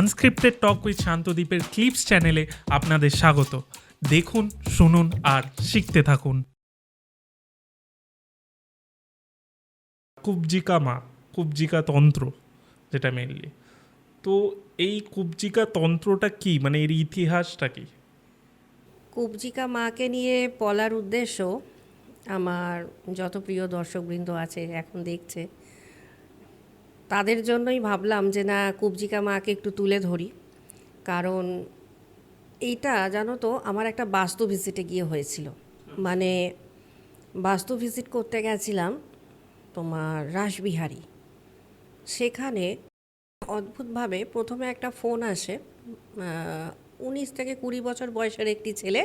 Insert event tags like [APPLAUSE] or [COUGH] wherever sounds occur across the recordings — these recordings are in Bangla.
আনস্ক্রিপ্টেড টক উইথ শান্তদ্বীপের ক্লিপস চ্যানেলে আপনাদের স্বাগত। দেখুন, শুনুন আর শিখতে থাকুন। কুবজিকা মা কুবজিকা তন্ত্র যেটা মেনলি তো এই কুবজিকা তন্ত্রটা কি? মানে এর ইতিহাসটা কি? কুবজিকা মাকে নিয়ে বলার উদ্দেশ্য আমার যত প্রিয় দর্শকবৃন্দ আছে এখন দেখছে তাদের জন্যই ভাবলাম যে, না, কুবজিকা মাকে একটু তুলে ধরি। কারণ এইটা, জানো তো, আমার একটা বাস্তু ভিজিটে গিয়ে হয়েছিল। মানে বাস্তু ভিজিট করতে গেছিলাম তোমার রাসবিহারী। সেখানে অদ্ভুতভাবে প্রথমে একটা ফোন আসে উনিশ থেকে কুড়ি বছর বয়সের একটি ছেলে।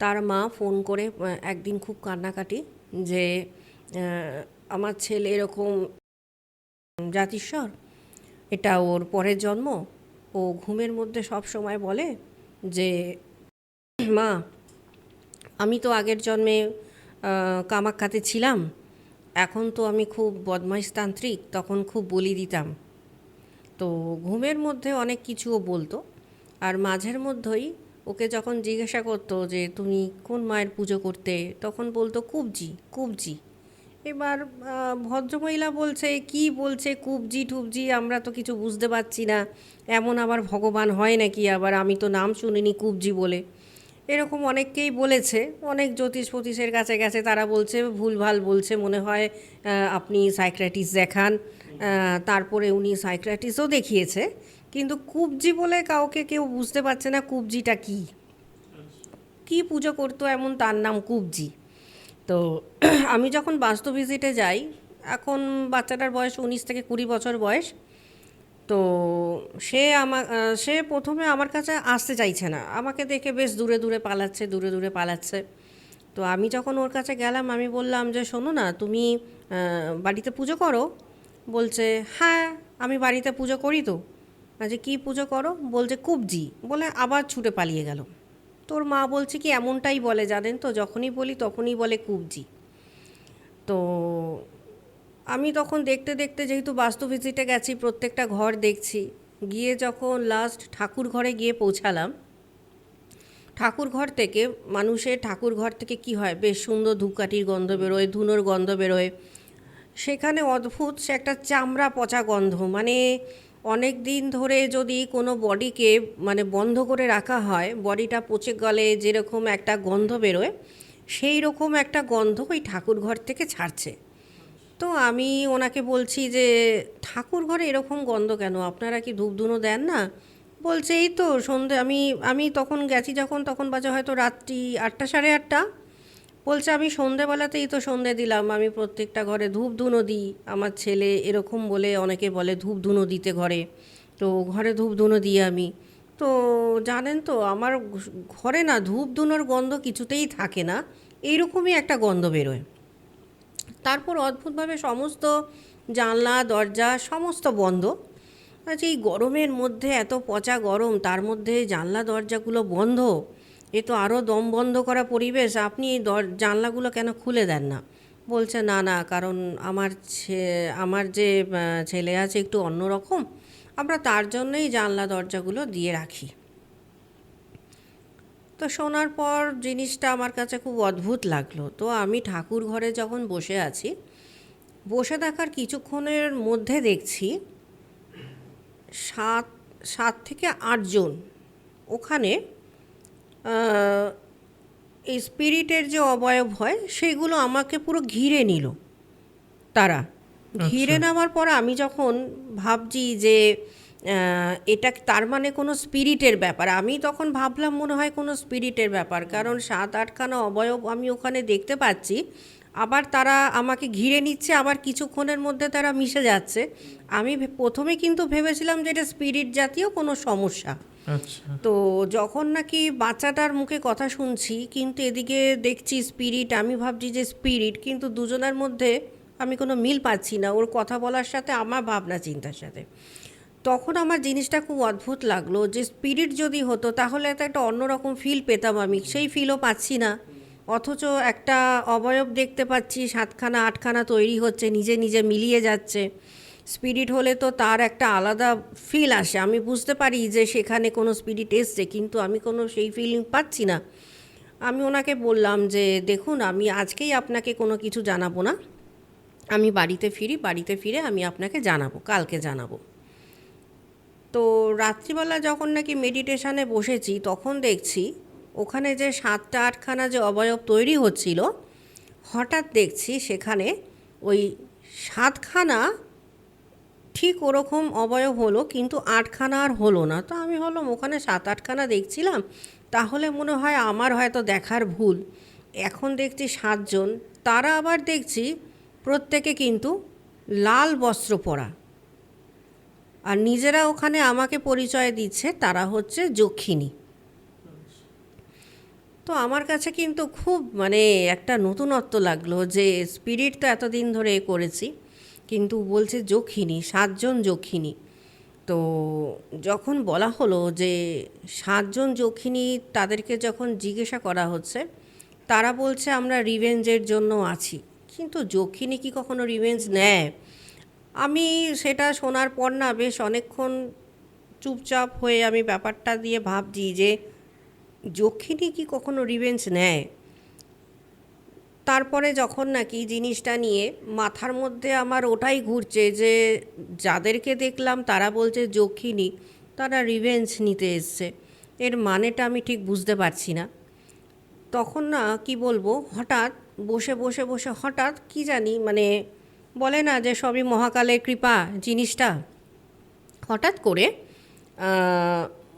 তার মা ফোন করে একদিন খুব কান্নাকাটি যে আমার ছেলে এরকম জাতিস্বর। এটা ওর পরের জন্ম। ও ঘুমের মধ্যে সব সময় বলে যে, মা, আমি তো আগের জন্মে কামাখ্যাতে ছিলাম। এখন তো আমি খুব বদমাইশতান্ত্রিক, তখন খুব বলি দিতাম। তো ঘুমের মধ্যে অনেক কিছুও বলতো। আর মাঝের মধ্যেই ওকে যখন জিজ্ঞাসা করতো যে, তুমি কোন মায়ের পুজো করতে? তখন বলতো, কুবজি কুবজি। এবার ভদ্রমহিলা বলছে, কি বলছে কুবজি টুবজি? আমরা তো কিছু বুঝতে পারছি না। এমন আবার ভগবান হয় নাকি আবার? আমি তো নাম শুনিনি কুবজি বলে। এরকম অনেককেই বলেছে। অনেক জ্যোতিষ ফতিষের কাছে গেছে। তারা বলছে, ভুলভাল বলছে। মনে হয় আপনি সাইক্রাটিস্ট দেখান। তারপরে উনি সাইক্রাটিস্টও দেখিয়েছে। কিন্তু কুবজি বলে কাউকে কেউ বুঝতে পারছে না কুবজিটা কী। কী পুজো করতো এমন তার নাম কুবজি। তো [CLEARS THROAT] আমি যখন বাস্তু ভিজিটে যাই এখন বাচ্চাটার বয়স উনিশ থেকে কুড়ি বছর বয়স তো সে আহ, সে প্রথমে আমার কাছে আসতে চাইছে না। আমাকে দেখে বেশ দূরে দূরে পালাচ্ছে দূরে দূরে পালাচ্ছে। তো আমি যখন ওর কাছে গেলাম আমি বললাম যে শোনো না তুমি বাড়িতে পুজো করো। বলছে হ্যাঁ আমি বাড়িতে পুজো করি তো। আচ্ছা কী পুজো করো? বলছে কুবজি। বলে আবার ছুটে পালিয়ে গেল। তোর মা বলছে কি এমনটাই বলে জানেন তো? যখনই বলি তখনই বলে কুবজি। তো আমি তখন দেখতে দেখতে যেহেতু বাস্তু ভিজিটে গেছি, প্রত্যেকটা ঘর দেখছি, গিয়ে যখন লাস্ট ঠাকুর ঘরে গিয়ে পৌঁছালাম, ঠাকুর ঘর থেকে মানুষের ঠাকুর ঘর থেকে কি হয়? বেশ সুন্দর ধূপকাঠির গন্ধ বেরোয়, ধুনোর গন্ধ বেরোয়। সেখানে অদ্ভুত সে একটা চামড়া পচা গন্ধ মানে অনেক দিন ধরে যদি কোনো বডিকে মানে বন্ধ করে রাখা হয়, বডিটা পচে গলে যেরকম একটা গন্ধ বেরোয়, সেই রকম একটা গন্ধ ওই ঠাকুর ঘর থেকে ছাড়ছে। তো আমি ওনাকে বলছি যে ঠাকুর ঘরে এরকম গন্ধ কেন? আপনারা কি ধূপধুনো দেন না? বলছে, এই তো সন্ধে, আমি আমি তখন গেছি যখন, তখন বাজে হয়তো রাত্রি আটটা, সাড়ে আটটা। বলছে, আমি সন্ধেবেলাতেই তো সন্ধে দিলাম। আমি প্রত্যেকটা ঘরে ধূপ ধুনো দিই। আমার ছেলে এরকম বলে অনেকে বলে ধূপ ধুনো দিতে ঘরে। তো ঘরে ধূপ ধুনো দিই আমি। তো জানেন তো, আমার ঘরে না ধূপ ধুনোর গন্ধ কিছুতেই থাকে না। এইরকমই একটা গন্ধ বেরোয়। তারপর অদ্ভুতভাবে সমস্ত জানলা, দরজা, সমস্ত বন্ধ। আচ্ছা এই গরমের মধ্যে এত পচা গরম, তার মধ্যে জানলা, দরজাগুলো বন্ধ। এ তো আরও দম বন্ধ করা পরিবেশ, আপনি দর, জানলাগুলো কেন খুলে দেন না? বলছে, না না, কারণ আমার আমার যে ছেলে আছে একটু অন্যরকম আমরা তার জন্যই জানলা দরজাগুলো দিয়ে রাখি। তো শোনার পর জিনিসটা আমার কাছে খুব অদ্ভুত লাগল। তো আমি ঠাকুর ঘরে যখন বসে আছি, বসে থাকার কিছুক্ষণের মধ্যে দেখছি, সাত সাত থেকে আটজন ওখানে এই স্পিরিটের যে অবয়ব হয় সেগুলো আমাকে পুরো ঘিরে নিল তারা। ঘিরে নেওয়ার পর আমি যখন ভাবছি যে এটা তার মানে কোনো স্পিরিটের ব্যাপার আমি তখন ভাবলাম মনে হয় কোনো স্পিরিটের ব্যাপার কারণ সাত আটখানা অবয়ব আমি ওখানে দেখতে পাচ্ছি আবার তারা আমাকে ঘিরে নিচ্ছে আবার কিছুক্ষণের মধ্যে তারা মিশে যাচ্ছে। আমি প্রথমে কিন্তু ভেবেছিলাম যে এটা স্পিরিট জাতীয় কোনো সমস্যা। আচ্ছা তো যখন নাকি বাচ্চাটার মুখে কথা শুনছি, কিন্তু এদিকে দেখছি স্পিরিট আমি ভাবছি যে স্পিরিট কিন্তু দুজনের মধ্যে আমি কোনো মিল পাচ্ছি না। ওর কথা বলার সাথে, আমার ভাবনা চিন্তার সাথে। তখন আমার জিনিসটা খুব অদ্ভুত লাগল যে স্পিরিট যদি হতো, তাহলে তো একটা অন্যরকম ফিল পেতাম আমি। সেই ফিলও পাচ্ছি না। অথচ একটা অবয়ব দেখতে পাচ্ছি, সাতখানা, আটখানা তৈরি হচ্ছে, নিজে নিজে মিলিয়ে যাচ্ছে। স্পিরিট হলে তো তার একটা আলাদা ফিল আসে। আমি বুঝতে পারি যে সেখানে কোনো স্পিরিট এসছে, কিন্তু আমি কোনো সেই ফিলিং পাচ্ছি না। আমি ওনাকে বললাম যে, দেখুন, আমি আজকেই আপনাকে কোনো কিছু জানাব না। আমি বাড়িতে ফিরি, বাড়িতে ফিরে আমি আপনাকে জানাব, কালকে জানাব। তো রাত্রিবেলা যখন নাকি মেডিটেশানে বসেছি, তখন দেখছি ওখানে যে সাতটা আটখানা যে অবয়ব তৈরি হচ্ছিল, হঠাৎ দেখছি সেখানে ওই সাতখানা ঠিক ওরকম অবয়ব হলো, কিন্তু আটখানা আর হলো না। তো আমি হলাম ওখানে সাত আটখানা দেখছিলাম, তাহলে মনে হয় আমার হয়তো দেখার ভুল। এখন দেখছি সাতজন, তারা আবার দেখছি প্রত্যেকে কিন্তু লাল বস্ত্র পরা। আর নিজেরা ওখানে আমাকে পরিচয় দিচ্ছে, তারা হচ্ছে যক্ষিণী। তো আমার কাছে কিন্তু খুব মানে একটা নতুনত্ব লাগল যে স্পিরিট তো এতদিন ধরে করেছি। কিন্তু বলছে যক্ষিণী, সাতজন যক্ষিণী। তো যখন বলা হলো যে সাতজন যক্ষিণী তাদেরকে যখন জিজ্ঞাসা করা হচ্ছে, তারা বলছে আমরা রিভেঞ্জের জন্য আছি। কিন্তু যক্ষিণী কি কখনো রিভেঞ্জ নেয়? আমি সেটা শোনার পর না বেশ অনেকক্ষণ চুপচাপ হয়ে আমি ব্যাপারটা দিয়ে ভাবছি যে যক্ষিণী কি কখনো রিভেঞ্জ নেয়? তারপরে যখন নাকি জিনিসটা নিয়ে মাথার মধ্যে আমার ওটাই ঘুরছে যে যাদেরকে দেখলাম তারা বলছে যক্ষিণী, তারা রিভেঞ্জ নিতে এসছে। এর মানেটা আমি ঠিক বুঝতে পারছি না। তখন না কি বলব, হঠাৎ বসে বসে বসে হঠাৎ কি জানি মানে বলে না যে সবই মহাকালের কৃপা জিনিসটা। হঠাৎ করে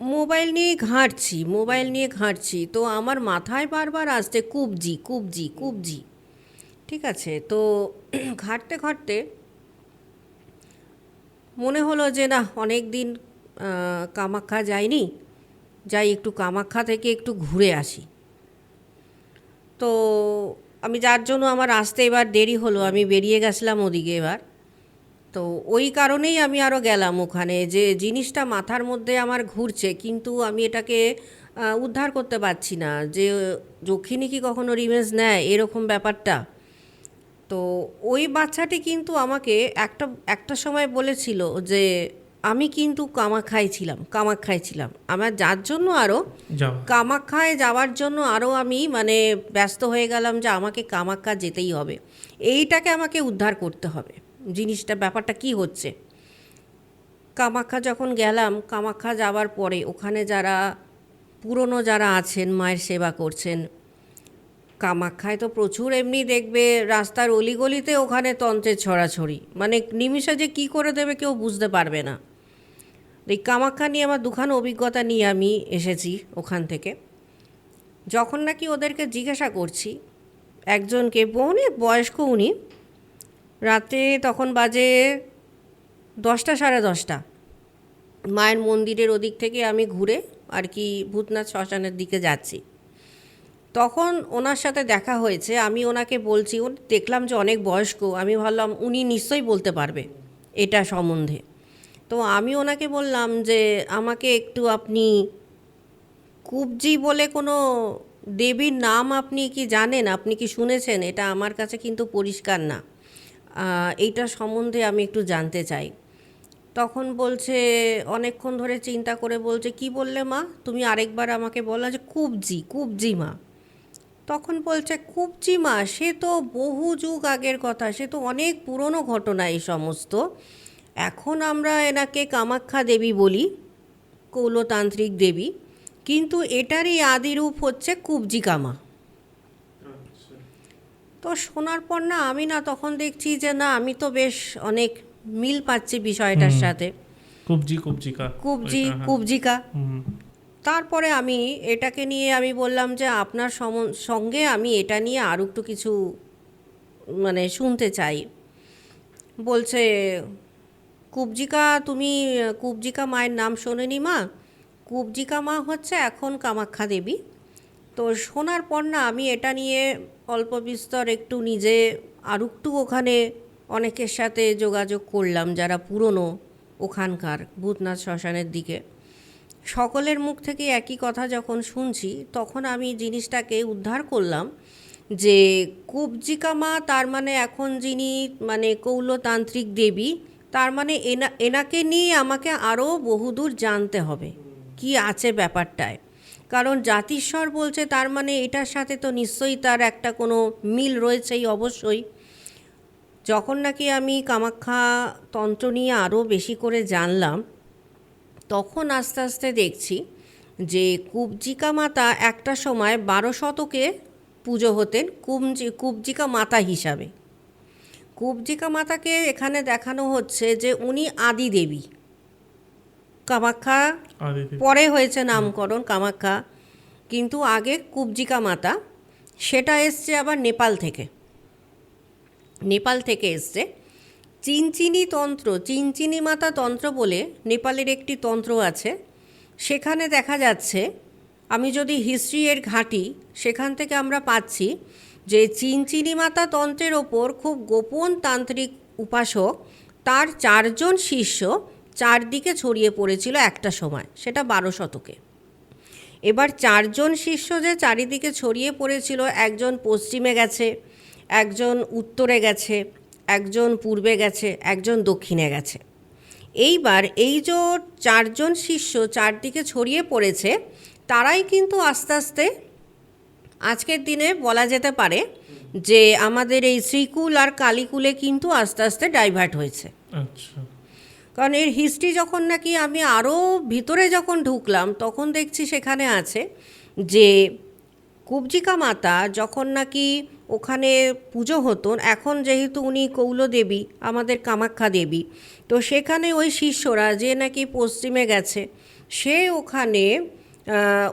মোবাইল নিয়ে ঘাঁটছি, মোবাইল নিয়ে ঘাঁটছি। তো আমার মাথায় বারবার আসছে, কুবজি কুবজি কুবজি। ঠিক আছে, তো [CLEARS THROAT] ঘাঁটতে ঘাঁটতে মনে হলো যে না, অনেক দিন কামাখ্যা যাইনি, যাই একটু কামাখ্যা থেকে একটু ঘুরে আসি। তো আমি যার জন্য আমার আসতে এবার দেরি হলো, আমি বেরিয়ে গেছিলাম ওদিকে এবার। তো ওই কারণেই আমি আরও গেলাম ওখানে যে জিনিসটা মাথার মধ্যে আমার ঘুরছে কিন্তু আমি এটাকে উদ্ধার করতে পারছি না। যে যক্ষিণী কি কখনো রিভেঞ্জ নেয় এরকম ব্যাপারটা? তো ওই বাচ্চাটি কিন্তু আমাকে একটা একটা সময় বলেছিল যে আমি কিন্তু কামাখ্যায় ছিলাম কামাখ্যায় ছিলাম। আমার যার জন্য আরও যাওয়া। কামাখ্যায় যাওয়ার জন্য আরও আমি মানে ব্যস্ত হয়ে গেলাম যে আমাকে কামাখ্যা যেতেই হবে। এইটাকে আমাকে উদ্ধার করতে হবে। জিনিসটা, ব্যাপারটা কি হচ্ছে? কামাখ্যা যখন গেলাম, কামাখ্যা যাওয়ার পরে ওখানে যারা, পুরনো যারা আছেন, মায়ের সেবা করছেন, কামাখ্যায় তো প্রচুর এমনি দেখবে রাস্তার অলিগলিতে ওখানে তন্ত্রের ছড়াছড়ি। মানে নিমিষে যে কী করে দেবে কেউ বুঝতে পারবে না। এই কামাখ্যা নিয়ে আমার দুখান অভিজ্ঞতা নিয়ে আমি এসেছি ওখান থেকে। যখন নাকি ওদেরকে জিজ্ঞাসা করছি, একজনকে অনেক বয়স্ক উনি রাতে তখন বাজে দশটা সাড়ে দশটা। মায়ের মন্দিরের ওদিক থেকে আমি ঘুরে আর কি ভূতনাথ শ্মশানের দিকে যাচ্ছি। তখন ওনার সাথে দেখা হয়েছে, আমি ওনাকে বলছি ও দেখলাম যে অনেক বয়স্ক। আমি ভাবলাম, উনি নিশ্চয়ই বলতে পারবে এটা সম্বন্ধে। তো আমি ওনাকে বললাম যে, আমাকে একটু আপনি কুবজি বলে কোনো দেবীর নাম আপনি কি জানেন? আপনি কি শুনেছেন? এটা আমার কাছে কিন্তু পরিষ্কার না। এইটা সম্বন্ধে আমি একটু জানতে চাই। তখন বলছে, অনেকক্ষণ ধরে চিন্তা করে বলছে, কি বললে মা? তুমি আরেকবার আমাকে বলো যে কুবজি কুবজি মা। তখন বলছে কুবজি মা, সে তো বহু যুগ আগের কথা, সে তো অনেক পুরনো ঘটনা এই সমস্ত। এখন আমরা এনাকে কামাখ্যা দেবী বলি, কৌলতান্ত্রিক দেবী, কিন্তু এটারই আদিরূপ হচ্ছে কুবজি কামা। তো শোনার পর না আমি না তখন দেখছি যে না আমি তো বেশ অনেক মিল পাচ্ছি বিষয়টার সাথে। কুবজি কুবজিকা। কুবজি হ্যাঁ। কুবজিকা। তারপরে আমি এটাকে নিয়ে আমি বললাম যে আপনার সঙ্গে আমি এটা নিয়ে আরও একটু কিছু মানে শুনতে চাই। বলছে কুবজিকা তুমি কুবজিকা মায়ের নাম শোনেনি মা? কুবজিকা মা হচ্ছে এখন কামাখ্যা দেবী। তো শোনার পর না আমি এটা নিয়ে অল্প বিস্তর একটু নিজে আর একটু ওখানে অনেকের সাথে যোগাযোগ করলাম যারা পুরনো ওখানকার ভূতনাথ শ্মশানের দিকে। সকলের মুখ থেকে একই কথা যখন শুনছি, তখন আমি জিনিসটাকে উদ্ধার করলাম যে কুবজিকা মা তার মানে এখন যিনি মানে কৌলতান্ত্রিক দেবী, তার মানে এনা, এনাকে নিয়ে আমাকে আরও বহুদূর জানতে হবে। কি আছে ব্যাপারটায়? কারণ জাতিস্বর বলছে তার মানে এটার সাথে তো নিশ্চয়ই তার একটা কোনো মিল রয়েছেই অবশ্যই। যখন নাকি আমি কামাখ্যা তন্ত্র নিয়ে আরও বেশি করে জানলাম, তখন আস্তে আস্তে দেখছি যে কুবজিকা মাতা একটা সময় বারো শতকে পুজো হতেন কুমজি কুবজিকা মাতা হিসাবে। কুবজিকা মাতাকে এখানে দেখানো হচ্ছে যে উনি আদি দেবী। কামাখ্যা পরে হয়েছে নামকরণ কামাখ্যা। কিন্তু আগে কুবজিকা মাতা সেটা এসছে আবার নেপাল থেকে। নেপাল থেকে এসছে। চিনচিনি তন্ত্র চিনচিনি মাতা তন্ত্র বলে নেপালের একটি তন্ত্র আছে। সেখানে দেখা যাচ্ছে আমি যদি হিস্ট্রি এর ঘাঁটি সেখান থেকে আমরা পাচ্ছি যে চিনচিনি মাতা তন্ত্রের ওপর খুব গোপন তান্ত্রিক উপাসক তার চারজন শিষ্য চারদিকে ছড়িয়ে পড়েছিল একটা সময়, সেটা বারো শতকে। এবার চারজন শিষ্য যে চারিদিকে ছড়িয়ে পড়েছিল, একজন পশ্চিমে গেছে, একজন উত্তরে গেছে, একজন পূর্বে গেছে, একজন দক্ষিণে গেছে। এইবার এই যে চারজন শিষ্য চারদিকে ছড়িয়ে পড়েছে, তারাই কিন্তু আস্তে আস্তে, আজকের দিনে বলা যেতে পারে যে আমাদের এই শ্রীকুল আর কালীকুলে কিন্তু আস্তে আস্তে ডাইভার্ট হয়েছে। আচ্ছা। কারণ এর হিস্ট্রি যখন নাকি আমি আরও ভিতরে যখন ঢুকলাম, তখন দেখছি সেখানে আছে যে কুবজিকা মাতা যখন নাকি ওখানে পুজো হতো, এখন যেহেতু উনি কৌল দেবী, আমাদের কামাখ্যা দেবী, তো সেখানে ওই শিষ্যরা যে নাকি পশ্চিমে গেছে, সে ওখানে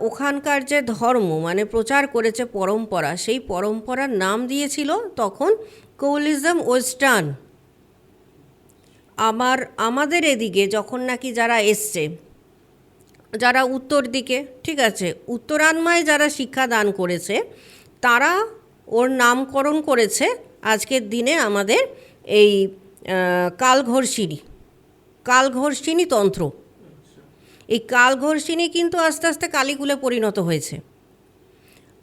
ওখানকার যে ধর্ম মানে প্রচার করেছে পরম্পরা, সেই পরম্পরার নাম দিয়েছিল তখন কৌলিজম ওয়েস্টার্ন। আমার, আমাদের এদিকে যখন নাকি যারা এসছে, যারা উত্তর দিকে, ঠিক আছে, উত্তরান্মায় যারা শিক্ষা দান করেছে, তারা ওর নামকরণ করেছে আজকের দিনে আমাদের এই কালঘর্ষিণী কালঘর্ষিণী তন্ত্র। এই কালঘর্ষিণী কিন্তু আস্তে আস্তে কালীকুলে পরিণত হয়েছে।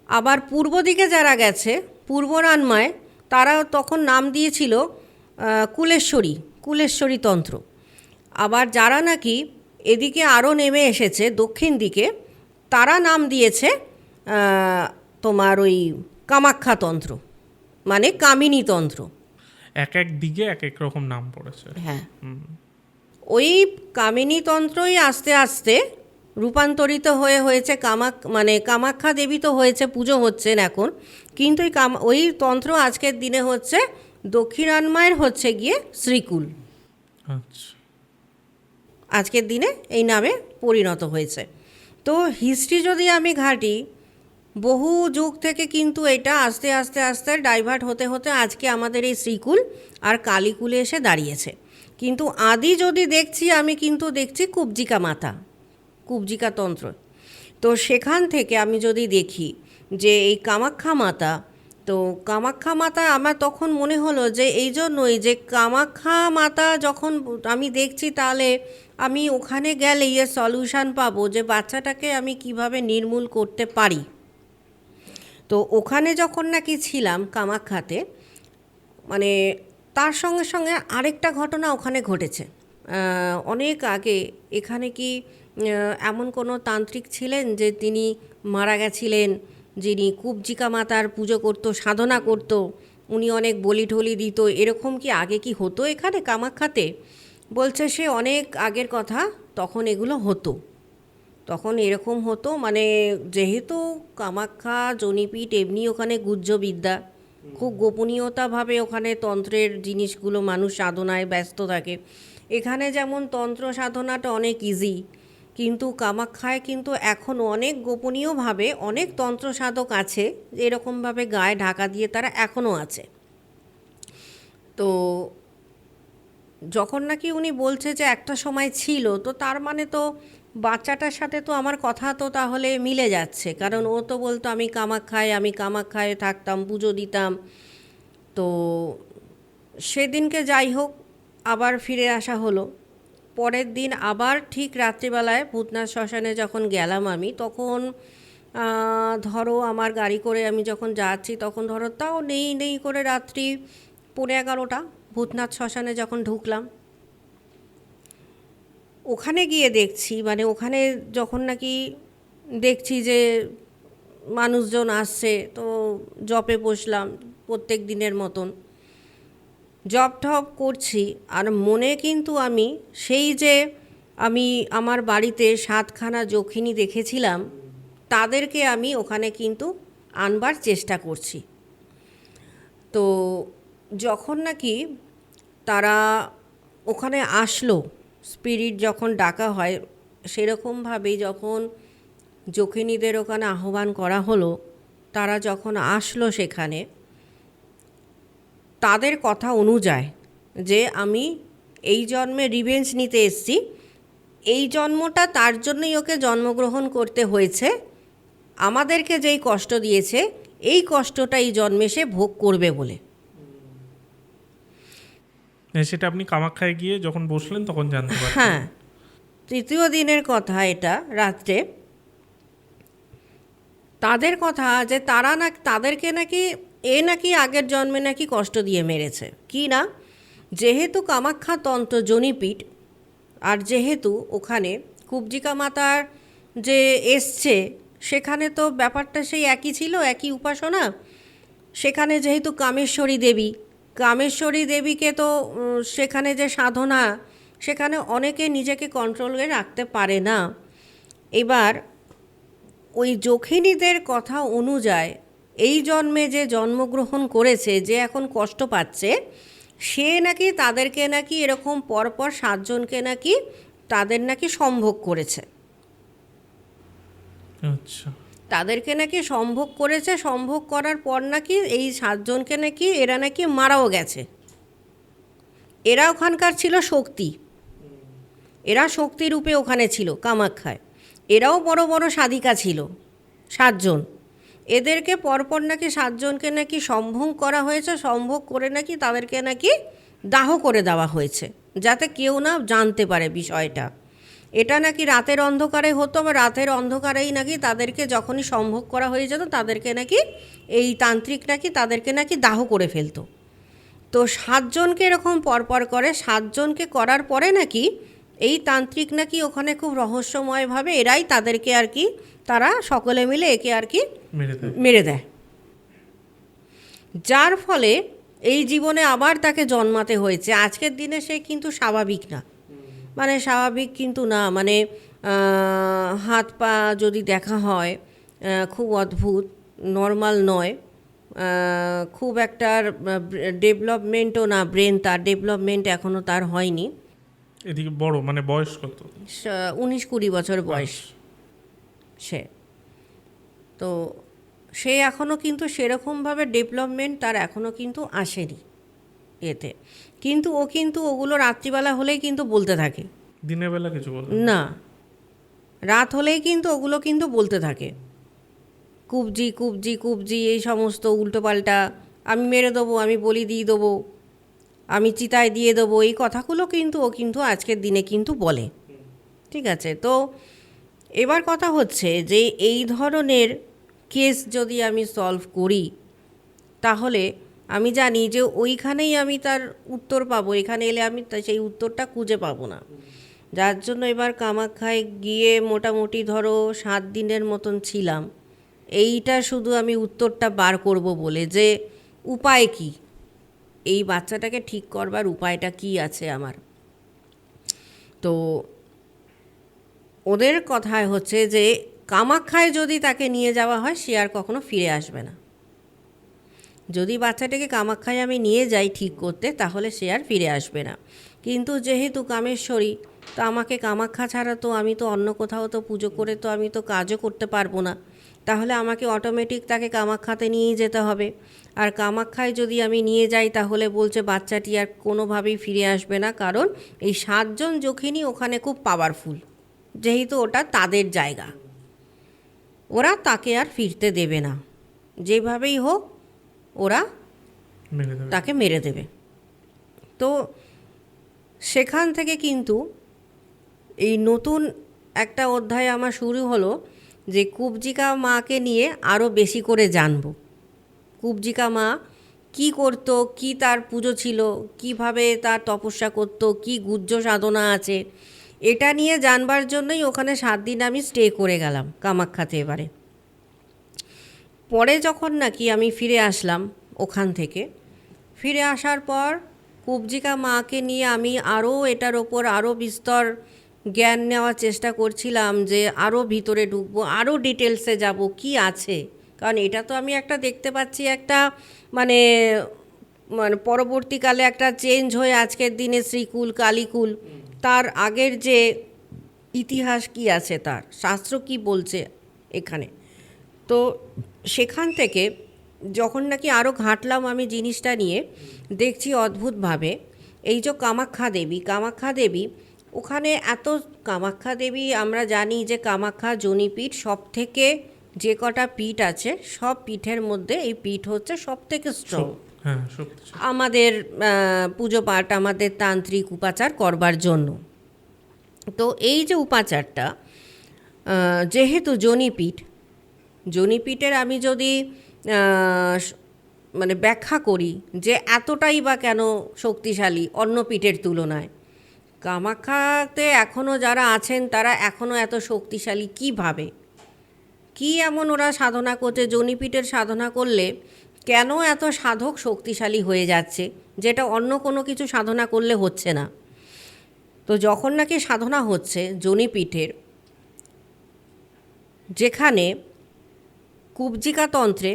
আবার পূর্ব দিকে যারা গেছে পূর্বরান্মায় তারা তখন নাম দিয়েছিল কুলেশ্বরী। কুলেশ্বরী তন্ত্র। আবার যারা নাকি এদিকে আরও নেমে এসেছে দক্ষিণ দিকে তারা নাম দিয়েছে তোমার ওই কামাখ্যা তন্ত্র মানে কামিনী তন্ত্র। এক এক দিকে এক এক রকম নাম পড়েছে। হ্যাঁ। ওই কামিনী তন্ত্রই আস্তে আস্তে রূপান্তরিত হয়ে হয়েছে কামাক মানে কামাখ্যা দেবী তো হয়েছে পুজো হচ্ছেন এখন। কিন্তু ওই কাম ওই তন্ত্র আজকের দিনে হচ্ছে দক্ষিণান্মায়ের হচ্ছে গিয়ে শ্রীকুল। আচ্ছা। আজকের দিনে এই নামে পরিণত হয়েছে। তো হিস্ট্রি যদি আমি ঘাঁটি বহু যুগ থেকে কিন্তু এটা আস্তে আস্তে আস্তে ডাইভার্ট হতে হতে আজকে আমাদের এই শ্রীকুল আর কালীকুলে এসে দাঁড়িয়েছে। কিন্তু আদি যদি দেখছি আমি কিন্তু দেখছি কুবজিকা মাতা কুবজিকা তন্ত্র। তো সেখান থেকে আমি যদি দেখি যে এই কামাখ্যা মাতা তো কামাখ্যা মাতা আমার তখন মনে হলো যে এই জন্যই যে কামাখ্যা মাতা যখন আমি দেখছি তাহলে আমি ওখানে গেলে ইয়ে সলিউশন পাবো যে বাচ্চাটাকে আমি কীভাবে নির্মূল করতে পারি। তো ওখানে যখন নাকি ছিলাম কামাখ্যাতে মানে তার সঙ্গে সঙ্গে আরেকটা ঘটনা ওখানে ঘটেছে। অনেক আগে এখানে কি এমন কোনো তান্ত্রিক ছিলেন যে তিনি মারা গেছিলেন যিনি কুবজিকা মাতার পুজো করতো, সাধনা করতো, উনি অনেক বলি ঠলি দিত। এরকম কি আগে কি হতো এখানে কামাখ্যাতে? বলছে সে অনেক আগের কথা, তখন এগুলো হতো। তখন এরকম হতো মানে যেহেতু কামাখ্যা, জনিপীঠ এমনি ওখানে গুহ্যবিদ্যা, খুব গোপনীয়তাভাবে ওখানে তন্ত্রের জিনিসগুলো মানুষ সাধনায় ব্যস্ত থাকে। এখানে যেমন তন্ত্র সাধনাটা অনেক ইজি কিন্তু কামাখ্যায় কিন্তু এখন অনেক গোপনীয়ভাবে অনেক তন্ত্র সাধক আছে, এরকমভাবে গায়ে ঢাকা দিয়ে তারা এখনও আছে। তো যখন নাকি উনি বলছে যে একটা সময় ছিল, তো তার মানে তো বাচ্চাটার সাথে তো আমার কথা তো তাহলে মিলে যাচ্ছে, কারণ ও তো বলতো আমি কামাখ্যায় আমি কামাখ্যায় থাকতাম, পুজো দিতাম। তো সেদিনকে যাই হোক, আবার ফিরে আসা হলো। পরের দিন আবার ঠিক রাত্রিবেলায় ভূতনাথ শ্মশানে যখন গেলাম আমি, তখন ধরো আমার গাড়ি করে আমি যখন যাচ্ছি, তখন ধরো তাও নেই নেই করে রাত্রি পৌনে এগারোটা ভূতনাথ শ্মশানে যখন ঢুকলাম। ওখানে গিয়ে দেখছি মানে ওখানে যখন নাকি দেখছি যে মানুষজন আসছে, তো জপে বসলাম প্রত্যেক দিনের মতন। জব টপ করছি, আর মনে কিন্তু আমি সেই যে আমি আমার বাড়িতে সাতখানা যক্ষিণী দেখেছিলাম, তাদেরকে আমি ওখানে কিন্তু আনবার চেষ্টা করছি। তো যখন নাকি তারা ওখানে আসলো, স্পিরিট যখন ডাকা হয়, সেরকমভাবেই যখন যখিনীদের ওখানে আহ্বান করা হলো, তারা যখন আসলো সেখানে তাদের কথা অনুযায়ী যে আমি এই জন্মে রিভেঞ্জ নিতে এসেছি এই জন্মটা তার জন্যই ওকে জন্মগ্রহণ করতে হয়েছে। আমাদেরকে যেই কষ্ট দিয়েছে এই কষ্টটা এই জন্মে সে ভোগ করবে বলে। সেটা আপনি কামাখ্যায় গিয়ে যখন বসলেন তখন জানতে পারলেন হ্যাঁ তৃতীয় দিনের কথা এটা রাত্রে। তাদের কথা যে তারা না তাদেরকে নাকি এ নাকি আগের জন্মে নাকি কষ্ট দিয়ে মেরেছে। কি না? যেহেতু কামাখ্যা তন্ত্র জনিপীঠ, আর যেহেতু ওখানে কুবজিকা মাতার যে এসছে, সেখানে তো ব্যাপারটা সেই একই ছিল, একই উপাসনা। সেখানে যেহেতু কামেশ্বরী দেবী, কামেশ্বরী দেবীকে তো সেখানে যে সাধনা, সেখানে অনেকে নিজেকে কন্ট্রোলে রাখতে পারে না। এবার ওই যখিনীদের কথা অনুযায়ী এই জন্মে যে জন্মগ্রহণ করেছে যে এখন কষ্ট পাচ্ছে সে নাকি তাদেরকে নাকি এরকম পরপর সাতজনকে নাকি তাদের নাকি সম্ভোগ করেছে। আচ্ছা। তাদেরকে নাকি সম্ভোগ করেছে সম্ভোগ করার পর নাকি এই সাতজনকে নাকি এরা নাকি মারাও গেছে। এরা ওখানকার ছিল শক্তি। এরা শক্তি রূপে ওখানে ছিল কামাখ্যায়। এরাও বড় বড় সাধিকা ছিল সাতজন। এদেরকে পরপর নাকি সাতজনকে নাকি সম্ভোগ করা হয়েছে, সম্ভোগ করে নাকি তাদেরকে নাকি দাহ করে দেওয়া হয়েছে, যাতে কেউ না জানতে পারে বিষয়টা। এটা নাকি রাতের অন্ধকারে হতো বা রাতের অন্ধকারেই নাকি তাদেরকে যখনই সম্ভোগ করা হয়ে যেত, তাদেরকে নাকি এই তান্ত্রিক নাকি তাদেরকে নাকি দাহ করে ফেলতো। তো সাতজনকে এরকম পরপর করে, সাতজনকে করার পরে নাকি এই তান্ত্রিক নাকি ওখানে খুব রহস্যময়ভাবে এরাই তাদেরকে আর কি তারা সকলে মিলে একে আর কি মেরে দেয়। যার ফলে এই জীবনে আবার তাকে জন্মাতে হয়েছে। আজকের দিনে সে কিন্তু স্বাভাবিক না। মানে স্বাভাবিক কিন্তু না। মানে হাত পা যদি দেখা হয় খুব অদ্ভুত নর্মাল নয়। খুব একটা ডেভেলপমেন্টও না ব্রেন তার ডেভেলপমেন্ট এখনও তার হয়নি। এদিকে বড় মানে বয়স কত? উনিশ কুড়ি বছর বয়স। সে। তো সে এখনও কিন্তু সেরকমভাবে ডেভেলপমেন্ট তার এখনও কিন্তু আসেনি এতে। কিন্তু ও কিন্তু ওগুলো রাত্রিবেলা হলেই কিন্তু বলতে থাকে। দিনের বেলা কিছু বলে না। রাত হলেই কিন্তু ওগুলো কিন্তু বলতে থাকে। কুবজি কুবজি কুবজি এই সমস্ত উল্টোপাল্টা। আমি মেরে দেবো আমি বলি দিয়ে দেবো। আমি চিতায় দিয়ে দেবো এই কথাগুলো কিন্তু ও কিন্তু আজকের দিনে কিন্তু বলে। ঠিক আছে? তো এবার কথা হচ্ছে যে এই ধরনের কেস যদি আমি সলভ করি, তাহলে আমি জানি যে ওইখানেই আমি তার উত্তর পাবো, এখানে এলে আমি সেই উত্তরটা খুঁজে পাবো না। যার জন্য এবার কামাখ্যায় গিয়ে মোটামুটি ধরো সাত দিনের মতন ছিলাম, এইটা শুধু আমি উত্তরটা বার করব বলে। যে উপায় কি? এই বাচ্চাটাকে ঠিক করবার উপায়টা কি আছে আমার? তো ওদের কথায় হচ্ছে যে, কামাখ্যায় যদি তাকে নিয়ে যাওয়া হয়, সে আর কখনো ফিরে আসবে না। যদি বাচ্চাটাকে কামাখ্যায় আমি নিয়ে যাই ঠিক করতে, তাহলে সে আর ফিরে আসবে না। কিন্তু যেহেতু কামেশ্বরী, তো আমাকে কামাখ্যা ছাড়া তো আমি তো অন্য কোথাও তো পুজো করে তো আমি তো কাজও করতে পারব না। তাহলে আমাকে অটোমেটিক তাকে কামাখ্যাতে নিয়ে যেতে হবে। আর কামাখ্যায় যদি আমি নিয়ে যাই তাহলে বলছে বাচ্চাটি আর কোনোভাবেই ফিরে আসবে না কারণ এই সাতজন যখিনী ওখানে খুব পাওয়ারফুল যেহেতু ওটা তাদের জায়গা। ওরা তাকে আর ফিরতে দেবে না। যেভাবেই হোক ওরা তাকে মেরে দেবে। তো সেখান থেকে কিন্তু এই নতুন একটা অধ্যায় আমার শুরু হলো। যে কুবজিকা মাকে নিয়ে আরও বেশি করে জানব। কুবজিকা মা কি করত, কি তার পুজো ছিল, কীভাবে তার তপস্যা করত, কি গুহ্য সাধনা আছে, এটা নিয়ে জানবার জন্যই ওখানে সাত দিন আমি স্টে করে গেলাম কামাখ্যাতে এবারে। পরে যখন নাকি আমি ফিরে আসলাম ওখান থেকে, ফিরে আসার পর কুবজিকা মাকে নিয়ে আমি আরও এটার ওপর আরও বিস্তর জ্ঞান নেওয়ার চেষ্টা করছিলাম যে আরও ভিতরে ঢুকবো আরও ডিটেলসে যাব, কি আছে? কারণ এটা তো আমি একটা দেখতে পাচ্ছি একটা মানে মানে পরবর্তীকালে একটা চেঞ্জ হয়ে আজকের দিনে শ্রীকুল, কালীকুল, তার আগের যে ইতিহাস কি আছে তার? শাস্ত্র কি বলছে এখানে? তো সেখান থেকে যখন নাকি আরও ঘাঁটলাম আমি জিনিসটা নিয়ে, দেখছি অদ্ভুতভাবে, এই যে কামাখ্যা দেবী কামাখ্যা দেবী ওখানে এত কামাখ্যা দেবী আমরা জানি যে কামাখ্যা জনিপীঠ সব থেকে যে কটা পীঠ আছে সব পীঠের মধ্যে এই পীঠ হচ্ছে সব থেকে স্ট্রং হ্যাঁ আমাদের আহ, পুজো পাঠ আমাদের তান্ত্রিক উপাচার করবার জন্য। তো এই যে উপাচারটা যেহেতু জনিপীঠ জনিপীঠের আমি যদি মানে ব্যাখ্যা করি যে এতটাই বা কেন শক্তিশালী অন্য পীঠের তুলনায় কামাখ্যাতে এখনও যারা আছেন, তারা এখনও এত শক্তিশালী কীভাবে? কি এমন ওরা সাধনা করছে, জনিপীঠের সাধনা করলে কেন এত সাধক শক্তিশালী হয়ে যাচ্ছে, যেটা অন্য কোনো কিছু সাধনা করলে হচ্ছে না? তো যখন নাকি সাধনা হচ্ছে জনিপীঠের, যেখানে কুবজিকা তন্ত্রে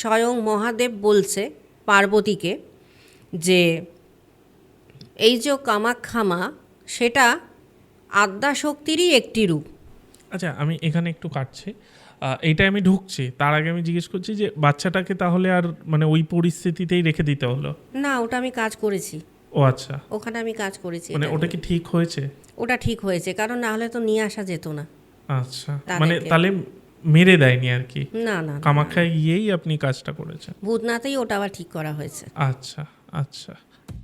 স্বয়ং মহাদেব বলছে পার্বতীকে যে এই যে কামাখ্যামা সেটা আদ্যাশক্তিরই একটি রূপ। আচ্ছা আমি এখানে একটু কাটছি। এইটা আমি ঢুকছি। তার আগে আমি জিজ্ঞেস করছি যে বাচ্চাটাকে তাহলে আর মানে ওই পরিস্থিতিতেই রেখে দিতে হলো? না ওটা আমি কাজ করেছি। ও আচ্ছা। ওখানে আমি কাজ করেছি মানে ওটা কি ঠিক হয়েছে? ওটা ঠিক হয়েছে কারণ না হলে তো নিয়ে আসা যেত না। আচ্ছা। মানে তাহলে মেরে দেয়নি আর কি? না না না। কামাখ্যায় গিয়েই আপনি কাজটা করেছেন? ভূতনাথেই ওটা আবার ঠিক করা হয়েছে। আচ্ছা আচ্ছা।